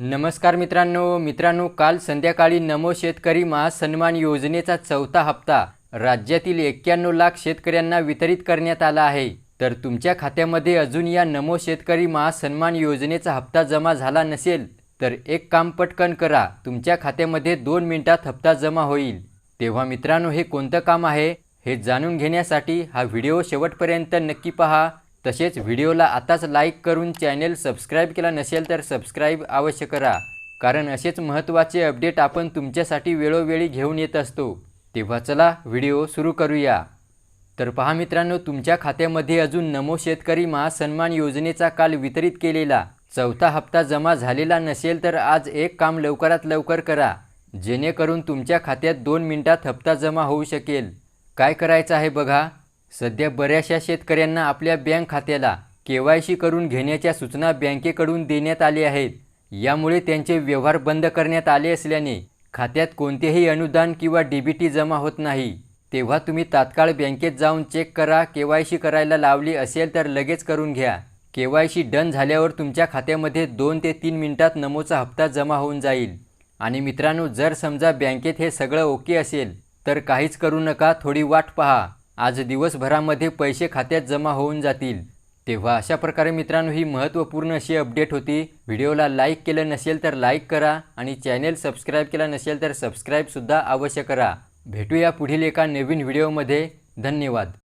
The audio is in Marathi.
नमस्कार मित्रांनो मित्रांनो काल संध्याकाळी नमो शेतकरी महासन्मान योजनेचा चौथा हप्ता राज्यातील एक्क्याण्णव लाख शेतकऱ्यांना वितरित करण्यात आला आहे. तर तुमच्या खात्यामध्ये अजून या नमो शेतकरी महासन्मान योजनेचा हप्ता जमा झाला नसेल तर एक काम पटकन करा. तुमच्या खात्यामध्ये दोन मिनिटात हप्ता जमा होईल. तेव्हा मित्रांनो हे कोणतं काम आहे हे जाणून घेण्यासाठी हा व्हिडिओ शेवटपर्यंत नक्की पहा. तसेच व्हिडिओला आताच लाईक करून चॅनेल सबस्क्राईब केला नसेल तर सबस्क्राईब अवश्य करा. कारण असेच महत्त्वाचे अपडेट आपण तुमच्यासाठी वेळोवेळी घेऊन येत असतो. तेव्हा चला व्हिडिओ सुरू करूया. तर पहा मित्रांनो तुमच्या खात्यामध्ये अजून नमो शेतकरी महासन्मान योजनेचा काल वितरित केलेला चौथा हप्ता जमा झालेला नसेल तर आज एक काम लवकरात लवकर करा. जेणेकरून तुमच्या खात्यात दोन मिनिटात हप्ता जमा होऊ शकेल. काय करायचं आहे बघा. सध्या बऱ्याचशा शेतकऱ्यांना आपल्या बँक खात्याला के वाय सी करून घेण्याच्या सूचना बँकेकडून देण्यात आल्या आहेत. यामुळे त्यांचे व्यवहार बंद करण्यात आले असल्याने खात्यात कोणतेही अनुदान किंवा डी बी टी जमा होत नाही. तेव्हा तुम्ही तात्काळ बँकेत जाऊन चेक करा के वाय सी करायला लावली असेल तर लगेच करून घ्या. के वाय सी डन झाल्यावर तुमच्या खात्यामध्ये दोन ते तीन मिनिटात नमोचा हप्ता जमा होऊन जाईल. आणि मित्रांनो जर समजा बँकेत हे सगळं ओके असेल तर काहीच करू नका थोडी वाट पहा. आज दिवसभरामध्ये पैसे खात्यात जमा होऊन जातील. तेव्हा अशा प्रकारे मित्रांनो ही महत्त्वपूर्ण अशी अपडेट होती. व्हिडिओला लाईक केलं नसेल तर लाईक करा आणि चॅनेल सबस्क्राईब केला नसेल तर सबस्क्राईबसुद्धा अवश्य करा. भेटूया पुढील एका नवीन व्हिडिओमध्ये. धन्यवाद.